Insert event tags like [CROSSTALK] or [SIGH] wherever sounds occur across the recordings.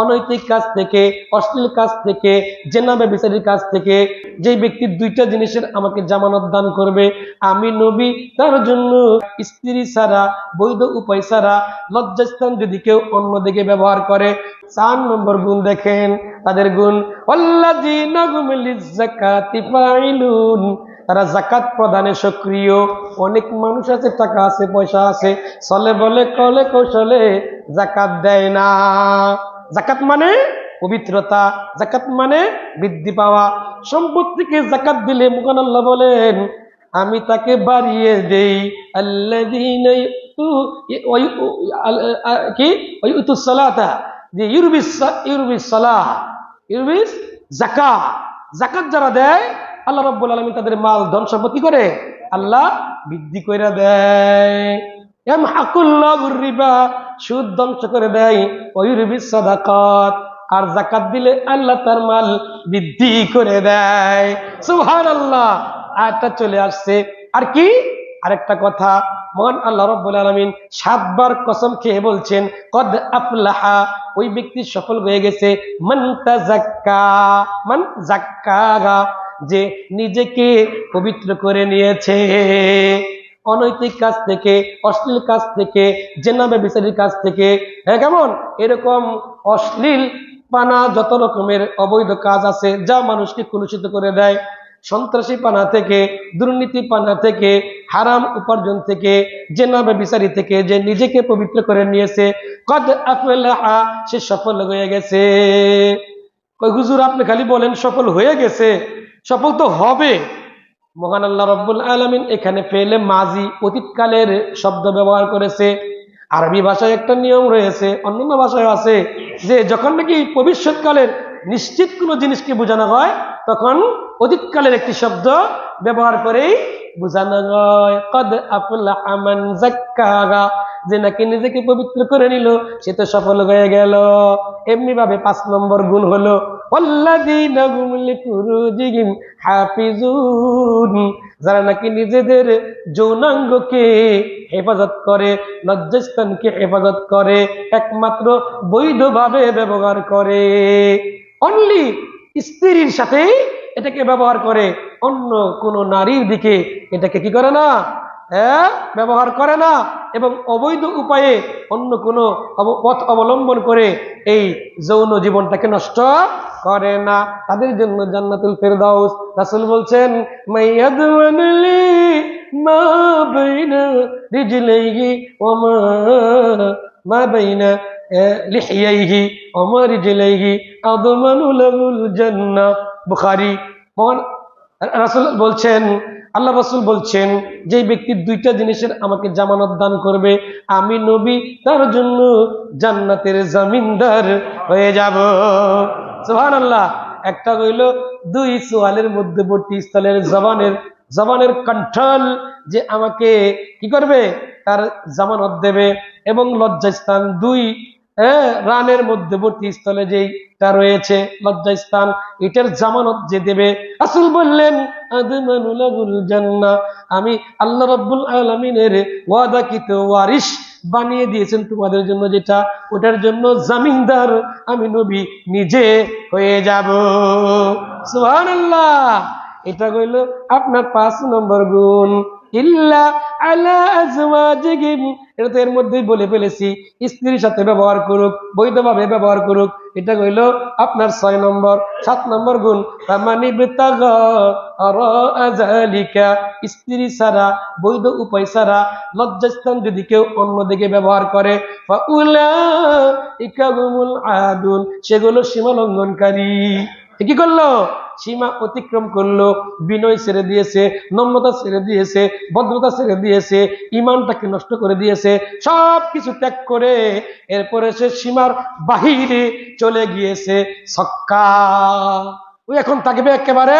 অনৈতিক কাজ থেকে, অশ্লীল কাজ থেকে, জেনাবে বিচারির কাজ থেকে যে ব্যক্তি দুইটা জিনিসের আমাকে জামানত দান করবে, আমি নবী, তার জন্য স্ত্রী ছাড়া, বৈধ উপায় ছাড়া, লজ্জাস্থান যদি কেউ অন্যদিকে ব্যবহার করে, চার নম্বর গুণ দেখেন, তাদের গুণ তারা জাকাত প্রদানে সক্রিয়, অনেক মানুষ আছে, টাকা আছে, পয়সা আছে, চলে বলে, কলে কৌশলে জাকাত দেয় না। জাকাত মানে পবিত্রতা, জাকাত মানে বৃদ্ধি পাওয়া। সম্পত্তিকে জাকাত দিলে মুখান আল্লাহ বলেন, আমি তাকে বাড়িয়ে দেই। কি? সালাতা। যে ইউরবিস ইউরবিস সালাহ, ইউরবিস জাকা জাকাত যারা দেয়, আল্লাহ রব্বুল আলমী তাদের মাল, ধন সম্পদ কি করে আল্লাহ বৃদ্ধি করে দেয়। সুদ ধ্বংস করে দেয় ওয়ুরবিস সাদাকাত। আর জাকাত দিলে আল্লাহ তার মাল বৃদ্ধি করে দেয়। সুবহানাল্লাহ। আয়াতটা চলে আসছে। আর কি? আরেকটা কথা। মহান আল্লাহ রব্বুল আলমিন সাতবার কসম খেয়ে বলছেন, কদ আফলাহা। ওই ব্যক্তি সফল হয়ে গেছে, মান তাজাক্কা মান জাক্কা যে নিজেকে পবিত্র করে নিয়েছে। অনৈতিক কাজ থেকে, অশ্লীল কাজ থেকে, জেনাবে বিচারির কাজ থেকে হ্যাঁ কেমন? এরকম অশ্লীল পানা যত রকমের অবৈধ কাজ আছে, যা মানুষকে কলুষিত করে দেয়, সন্ত্রাসী পানা থেকে, দুর্নীতি পানা থেকে, হারাম উপার্জন থেকে, জেনাবে বিচারি থেকে, যে নিজেকে পবিত্র করে নিয়েছে, কদ আফলাহা, সে সফল হয়ে গেছে। হুজুর, আপনি খালি বলেন সফল হয়ে গেছে? সফল তো হবে। মহান আল্লাহ রব্বুল আলমিন এখানে ফেলে মাজি অতীতকালের শব্দ ব্যবহার করেছে। আরবি ভাষায় একটা নিয়ম রয়েছে, অন্যান্য ভাষায় আছে যে যখন নাকি ভবিষ্যৎকালের নিশ্চিত কোনো জিনিসকে বোঝানো হয়, তখন অতীতকালের একটি শব্দ ব্যবহার করেই বোঝানো হয়। কদ যে নাকি নিজেকে পবিত্র করে নিল, সে তো সফল হয়ে গেল। এমনি ভাবে পাঁচ নম্বর গুণ হলো যারা নাকি নিজেদের যৌনাঙ্গকে হেফাজত করে, লজ্জাস্থানকে হেফাজত করে, একমাত্র বৈধভাবে ব্যবহার করে। অনলি স্ত্রীর সাথে এটাকে ব্যবহার করে, অন্য কোনো নারীর দিকে এটাকে কি করে না ব্যবহার করে না। এবং অবৈধ উপায়ে অন্য কোনো পথ অবলম্বন করে এই যৌন জীবনটাকে নষ্ট করে না। তাদের জন্য জান্নাতুল ফেরদাউস। রাসুল বলছেন মাইয়াদওয়ানলি মা বাইনা মহান রাসূল বলছেন, আল্লাহ রাসূল বলছেন যে ব্যক্তি দুইটা জিনিসের আমাকে জামানত দান করবে, আমি নবী, তার জন্য জান্নাতের জামিনদার হয়ে যাব। সোহান আল্লাহ একটা হইল দুই সোয়ালের মধ্যবর্তী স্থলের জবানের জবানের কন্ট্রোল যে আমাকে কি করবে? তার জামানত দেবে এবং লজ্জাস্থান দুই হ্যাঁ রানের মধ্যবর্তী স্থলে যেইটা রয়েছে, লজ্জাস্থান, এটার জামানত যে দেবে আসল বললেন আমি আল্লাহ রাব্বুল আলামিনের ওয়াদাকৃত ওয়ারিস বানিয়ে দিয়েছেন তোমাদের জন্য যেটা, ওটার জন্য জামিনদার আমি নবী নিজে হয়ে যাব। সুবহানাল্লাহ! এটা হইল আপনার পাঁচ নম্বর গুণ। ইল্লা এটা তো এর মধ্যেই বলে ফেলেছি। স্ত্রীর সাথে ব্যবহার করুক, বৈধভাবে ব্যবহার করুক, এটা হইল আপনার ছয় নম্বর। সাত নম্বর গুণ বিতাগা স্ত্রী ছাড়া, বৈধ উপায় ছাড়া লজ্জাস্থান যদি কেউ অন্যদিকে ব্যবহার করে আদুন। সেগুলো সীমা লঙ্ঘনকারী কি করল? সীমা অতিক্রম করল, বিনয় ছেড়ে দিয়েছে, নম্রতা ছেড়ে দিয়েছে, ভদ্রতা ছেড়ে দিয়েছে, ইমানটাকে নষ্ট করে দিয়েছে সব কিছু ত্যাগ করে এরপরে সে সীমার বাহিরে চলে গিয়েছে সক্কা ওই এখন থাকবে একেবারে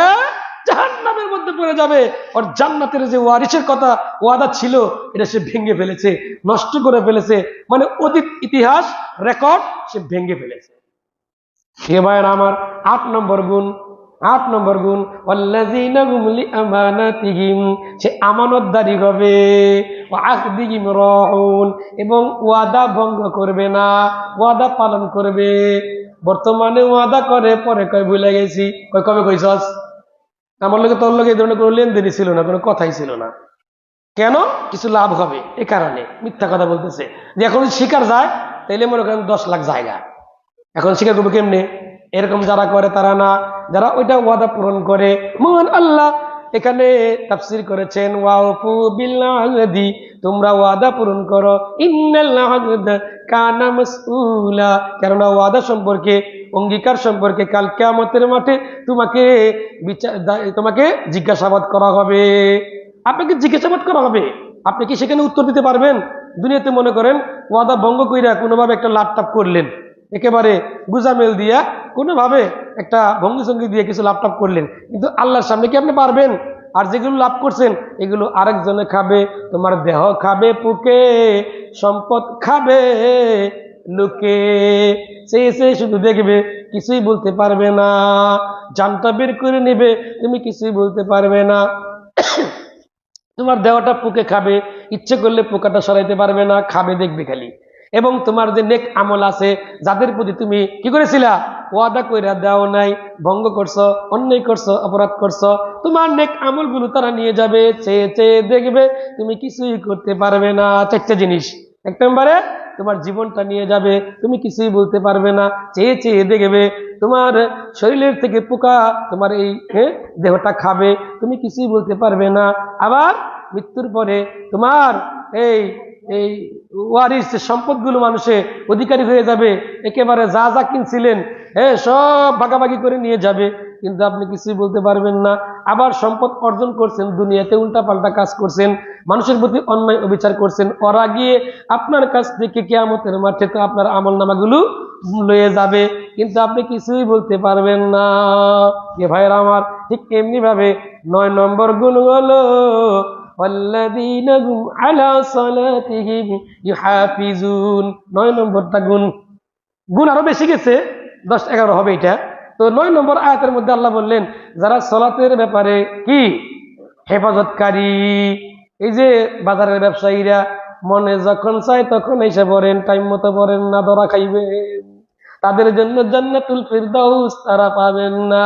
জাহান্নামের মধ্যে পড়ে যাবে। ওর জান্নাতের যে ওয়ারিসের কথা, ওয়াদা ছিল, এটা সে ভেঙে ফেলেছে, নষ্ট করে ফেলেছে। মানে অতীত ইতিহাস রেকর্ড সে ভেঙে ফেলেছে। এ ভাইয়ের আমার আট নম্বর গুণ আট নম্বর গুণ, ওয়াল্লাযীনা হুম লিআমানাতিহিম সে আমানতদারি হবে ওয়া আহদিহিম রাউন এবং ওয়াদা ভঙ্গ করবে না, ওয়াদা পালন করবে। বর্তমানে ওয়াদা করে, পরে কয়, ভুলে গেছি কয়, কবে কইছস? আমার লোকে তোর লোকে এই ধরনের কোনো লেনদেনই ছিল না, কোনো কথাই ছিল না। কেন? কিছু লাভ হবে, এ কারণে। মিথ্যা কথা বলতেছে। যে এখন শিকার যায়, তাইলে মনে করেন দশ লাখ জায়গা। এখন শিকার করব কেমনে? এরকম যারা করে তারা না। যারা ওইটা ওয়াদা পূরণ করে, মহান আল্লাহ এখানে তাফসির করেছেন ওয়াফু বিল্লাহি তোমরা ওয়াদা পূরণ করো কানা কেননা ওয়াদা সম্পর্কে, অঙ্গীকার সম্পর্কে কাল কিয়ামতের মাঠে তোমাকে বিচার তোমাকে জিজ্ঞাসাবাদ করা হবে। আপনাকে জিজ্ঞাসাবাদ করা হবে। আপনি কি সেখানে উত্তর দিতে পারবেন? দুনিয়াতে মনে করেন, ওয়াদা ভঙ্গ কইরা কোনোভাবে একটা লাপটাপ করলেন। একেবারে গুজামেল দিয়া কোনোভাবে একটা ভঙ্গি সঙ্গী দিয়ে কিছু লাপটাপ করলেন। কিন্তু আল্লাহর সামনে কি আপনি পারবেন? আর যেগুলো লাভ করছেন, এগুলো আরেকজনে খাবে, তোমার দেহ খাবে, পুকে, সম্পদ খাবে, লোকে। সে এসে শুধু দেখবে, কিছুই বলতে পারবে না। জানটা বের করে নেবে, তুমি কিছুই বলতে পারবে না। [COUGHS] তোমার দেহটা পোকে খাবে, ইচ্ছে করলে পোকাটা সরাইতে পারবে না, খাবে দেখবে খালি। এবং তোমার যে নেক আমল আছে, যাদের প্রতি তুমি কি করেছিলা? ওয়াদা কইরা দাও নাই, ভঙ্গ করছ, অন্যায় করছ, অপরাধ করছ। তোমার নেক আমলগুলো তারা নিয়ে যাবে, চেয়ে চেয়ে দেখবে, তুমি কিছুই করতে পারবে না। চারটা জিনিস। এক নম্বরে, তোমার জীবনটা নিয়ে যাবে, তুমি কিছুই বলতে পারবে না। চেয়ে চেয়ে দেখবে, তোমার শরীরের থেকে পোকা তোমার এই দেহটা খাবে, তুমি কিছুই বলতে পারবে না। আবার মৃত্যুর পরে তোমার এই এই ওয়ারিস সম্পদগুলো মানুষে অধিকারী হয়ে যাবে, একেবারে যা যা কিনছিলেন হ্যাঁ সব ভাগাভাগি করে নিয়ে যাবে, কিন্তু আপনি কিছুই বলতে পারবেন না। আবার সম্পদ অর্জন করছেন, দুনিয়াতে উল্টাপাল্টা কাজ করছেন, মানুষের প্রতি অন্যায় অবিচার করছেন, ওরা গিয়ে আপনার কাছ থেকে কেয়ামতের মাঠে তো আপনার আমল নামাগুলো লয়ে যাবে, কিন্তু আপনি কিছুই বলতে পারবেন না। এ ভাইয়েরা আমার, ঠিক এমনি ভাবে নয় নম্বর গুণ হলো والذين هم على صلاتهم يحافظون নয় নম্বরটা গুণ গুণ আরো বেশি গেছে দশ এগারো হবে এটা তো নয় নম্বর আয়াতের মধ্যে আল্লাহ বললেন যারা সলাতের ব্যাপারে কি হেফাজতকারী এই যে বাজারের ব্যবসায়ীরা মনে যখন চায় তখন এসে পড়েন টাইম মতো পড়েন না ধরা খাইবে তাদের জন্য জান্নাতুল ফিরদাউস তারা পাবেন না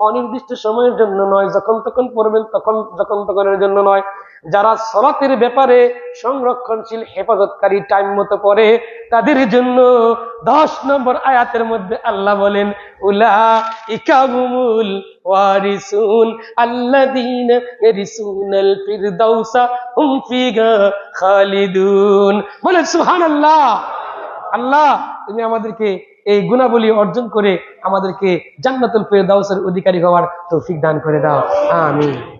অনির্দিষ্ট সময়ের জন্য নয়, যখন তখন পড়বেন, তখন যখন তখনের জন্য নয়। যারা সলাতের ব্যাপারে সংরক্ষণশীল, হেফাজতকারী টাইম মতো পড়ে, তাদের জন্য দশ নম্বর আয়াতের মধ্যে আল্লাহ বলেন উলা ইকামুল ওয়ারিসুন ফিহা খালিদুন। বলেন আল্লাহ, তুমি আমাদেরকে এই গুণাবলী অর্জন করে আমাদেরকে জান্নাতুল ফেরদাউসের অধিকারী হওয়ার তৌফিক দান করে দাও। আমিন।